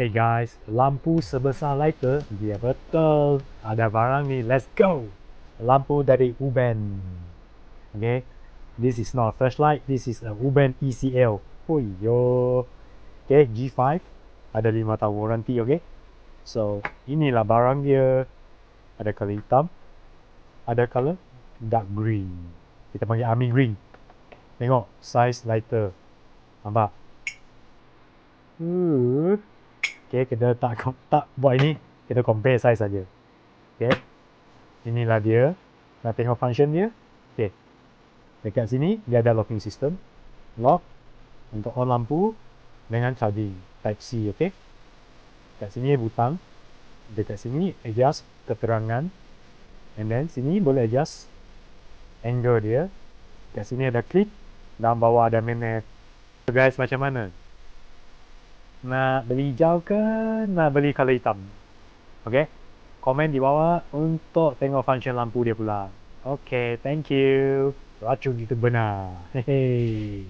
Hey guys, lampu sebesar lighter, dia betul. Ada barang ni, let's go. Lampu dari Uben. Okay, this is not a flashlight, this is a Uben ECL. Oh yo. Okay, G5. Ada 5 tahun warranty, okay. So, inilah barang dia. Ada color hitam. Ada color dark green. Kita panggil army green. Tengok, size lighter. Nampak? Uh. Okay, kita tak tak buat ini. Kita compare size saja. Okay. Inilah dia. Nak tengok function dia. Okay. Dekat sini, dia ada locking system. Lock. Untuk on lampu. Dengan charging. Type C, okay. Dekat sini butang. Dekat sini, adjust keterangan. And then, sini boleh adjust angle dia. Dekat sini ada clip. Dan bawah ada magnet. So guys, macam mana? Nak beli hijau ke? Nak beli color hitam? Ok. Komen di bawah untuk tengok function lampu dia pula. Ok thank you. Racun itu benar. Hehe